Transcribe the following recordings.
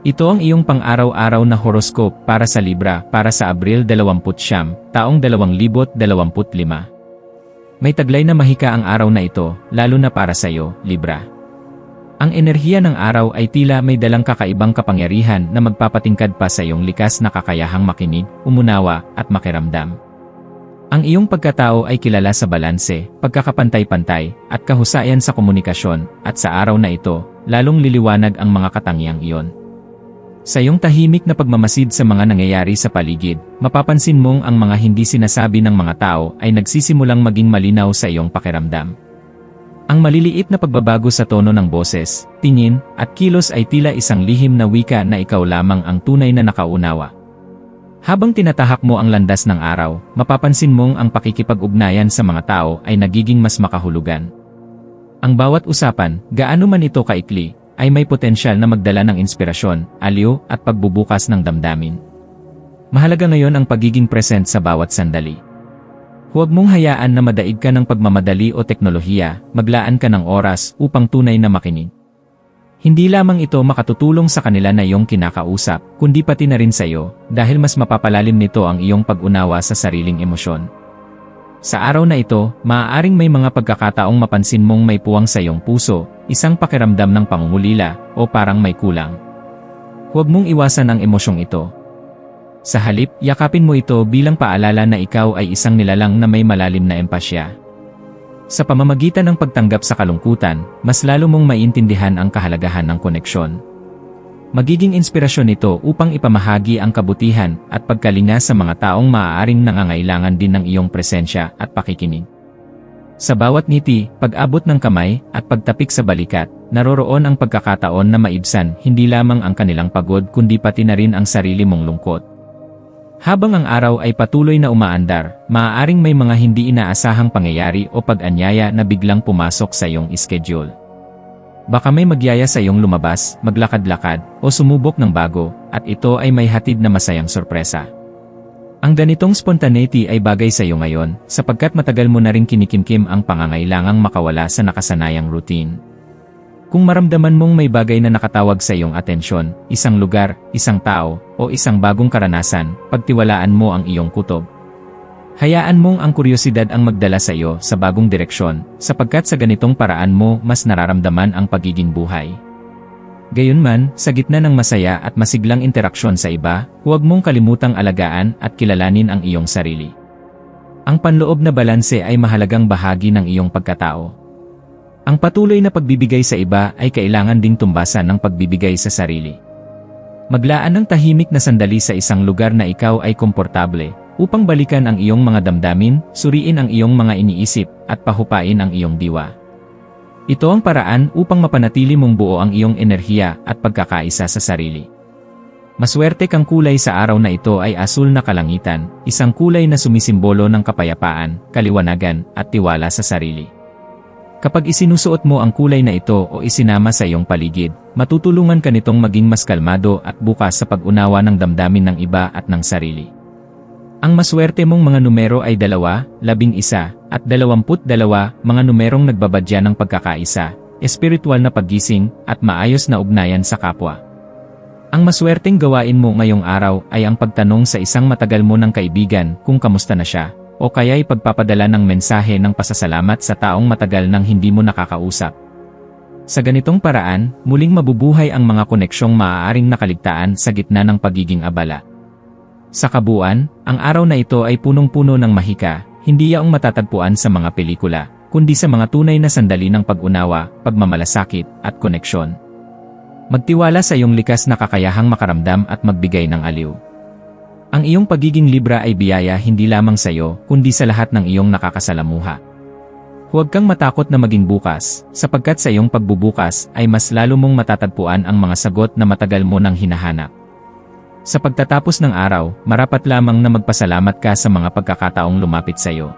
Ito ang iyong pang-araw-araw na horoscope para sa Libra para sa Abril 20, taong 2025. May taglay na mahika ang araw na ito, lalo na para sa iyo, Libra. Ang enerhiya ng araw ay tila may dalang kakaibang kapangyarihan na magpapatingkad pa sa iyong likas na kakayahang makinig, umunawa, at makiramdam. Ang iyong pagkatao ay kilala sa balanse, pagkakapantay-pantay, at kahusayan sa komunikasyon, at sa araw na ito, lalong liliwanag ang mga katangiang iyon. Sa iyong tahimik na pagmamasid sa mga nangyayari sa paligid, mapapansin mong ang mga hindi sinasabi ng mga tao ay nagsisimulang maging malinaw sa iyong pakiramdam. Ang maliliit na pagbabago sa tono ng boses, tingin, at kilos ay tila isang lihim na wika na ikaw lamang ang tunay na nakaunawa. Habang tinatahak mo ang landas ng araw, mapapansin mong ang pakikipag-ugnayan sa mga tao ay nagiging mas makahulugan. Ang bawat usapan, gaano man ito kaikli, ay may potensyal na magdala ng inspirasyon, aliw, at pagbubukas ng damdamin. Mahalaga ngayon ang pagiging present sa bawat sandali. Huwag mong hayaan na madaig ka ng pagmamadali o teknolohiya, maglaan ka ng oras upang tunay na makinig. Hindi lamang ito makatutulong sa kanila na iyong kinakausap, kundi pati na rin sa iyo, dahil mas mapapalalim nito ang iyong pag-unawa sa sariling emosyon. Sa araw na ito, maaaring may mga pagkakataong mapansin mong may puwang sa iyong puso, isang pakiramdam ng pangungulila, o parang may kulang. Huwag mong iwasan ang emosyong ito. Sa halip, yakapin mo ito bilang paalala na ikaw ay isang nilalang na may malalim na empasya. Sa pamamagitan ng pagtanggap sa kalungkutan, mas lalo mong maintindihan ang kahalagahan ng koneksyon. Magiging inspirasyon ito upang ipamahagi ang kabutihan at pagkalinga sa mga taong maaaring nangangailangan din ng iyong presensya at pakikinig. Sa bawat ngiti, pag-abot ng kamay, at pagtapik sa balikat, naroroon ang pagkakataon na maibsan hindi lamang ang kanilang pagod kundi pati na rin ang sarili mong lungkot. Habang ang araw ay patuloy na umaandar, maaaring may mga hindi inaasahang pangyayari o pag-anyaya na biglang pumasok sa iyong schedule. Baka may magyaya sa iyong lumabas, maglakad-lakad, o sumubok ng bago, at ito ay may hatid na masayang sorpresa. Ang ganitong spontaneity ay bagay sa iyo ngayon, sapagkat matagal mo na rin kinikimkim ang pangangailangang makawala sa nakasanayang routine. Kung maramdaman mong may bagay na nakatawag sa iyong atensyon, isang lugar, isang tao, o isang bagong karanasan, pagtiwalaan mo ang iyong kutob, Hayaan mong ang kuryosidad ang magdala sa iyo sa bagong direksyon, sapagkat sa ganitong paraan mo mas nararamdaman ang pagiging buhay. Gayunman, sa gitna ng masaya at masiglang interaksyon sa iba, huwag mong kalimutang alagaan at kilalanin ang iyong sarili. Ang panloob na balanse ay mahalagang bahagi ng iyong pagkatao. Ang patuloy na pagbibigay sa iba ay kailangan ding tumbasan ng pagbibigay sa sarili. Maglaan ng tahimik na sandali sa isang lugar na ikaw ay komportable, upang balikan ang iyong mga damdamin, suriin ang iyong mga iniisip, at pahupain ang iyong diwa. Ito ang paraan upang mapanatili mong buo ang iyong enerhiya at pagkakaisa sa sarili. Maswerte kang kulay sa araw na ito ay asul na kalangitan, isang kulay na sumisimbolo ng kapayapaan, kaliwanagan, at tiwala sa sarili. Kapag isinusuot mo ang kulay na ito o isinama sa iyong paligid, matutulungan ka nitong maging mas kalmado at bukas sa pag-unawa ng damdamin ng iba at ng sarili. Ang maswerte mong mga numero ay dalawa, labing isa, at dalawamput dalawa, mga numerong nagbabadya ng pagkakaisa, espiritual na paggising, at maayos na ugnayan sa kapwa. Ang maswerteng gawain mo ngayong araw ay ang pagtanong sa isang matagal mo ng kaibigan kung kamusta na siya, o kaya'y pagpapadala ng mensahe ng pasasalamat sa taong matagal nang hindi mo nakakausap. Sa ganitong paraan, muling mabubuhay ang mga koneksyong maaaring nakaligtaan sa gitna ng pagiging abala. Sa kabuuan, ang araw na ito ay punong-puno ng mahika, hindi yaong matatagpuan sa mga pelikula, kundi sa mga tunay na sandali ng pag-unawa, pagmamalasakit, at koneksyon. Magtiwala sa iyong likas na kakayahang makaramdam at magbigay ng aliw. Ang iyong pagiging libra ay biyaya hindi lamang sa iyo, kundi sa lahat ng iyong nakakasalamuha. Huwag kang matakot na maging bukas, sapagkat sa iyong pagbubukas ay mas lalo mong matatagpuan ang mga sagot na matagal mo nang hinahanap. Sa pagtatapos ng araw, marapat lamang na magpasalamat ka sa mga pagkakataong lumapit sa iyo.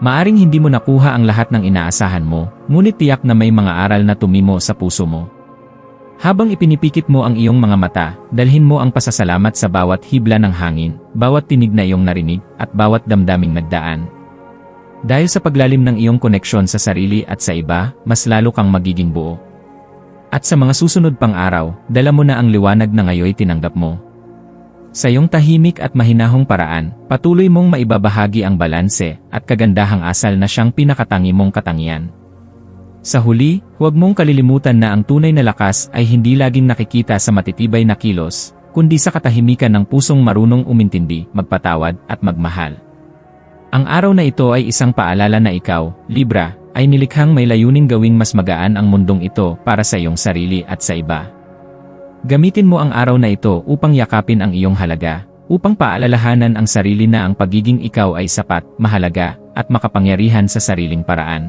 Maaring hindi mo nakuha ang lahat ng inaasahan mo, ngunit tiyak na may mga aral na tumimo sa puso mo. Habang ipinipikit mo ang iyong mga mata, dalhin mo ang pasasalamat sa bawat hibla ng hangin, bawat tinig na iyong narinig, at bawat damdaming nagdaan. Dahil sa paglalim ng iyong koneksyon sa sarili at sa iba, mas lalo kang magiging buo. At sa mga susunod pang araw, dala mo na ang liwanag na ngayoy tinanggap mo. Sa iyong tahimik at mahinahong paraan, patuloy mong maibabahagi ang balanse at kagandahang asal na siyang pinakatangi mong katangian. Sa huli, huwag mong kalilimutan na ang tunay na lakas ay hindi laging nakikita sa matitibay na kilos, kundi sa katahimikan ng pusong marunong umintindi, magpatawad, at magmahal. Ang araw na ito ay isang paalala na ikaw, Libra, ay nilikhang may layuning gawing mas magaan ang mundong ito para sa iyong sarili at sa iba. Gamitin mo ang araw na ito upang yakapin ang iyong halaga, upang paalalahanan ang sarili na ang pagiging ikaw ay sapat, mahalaga, at makapangyarihan sa sariling paraan.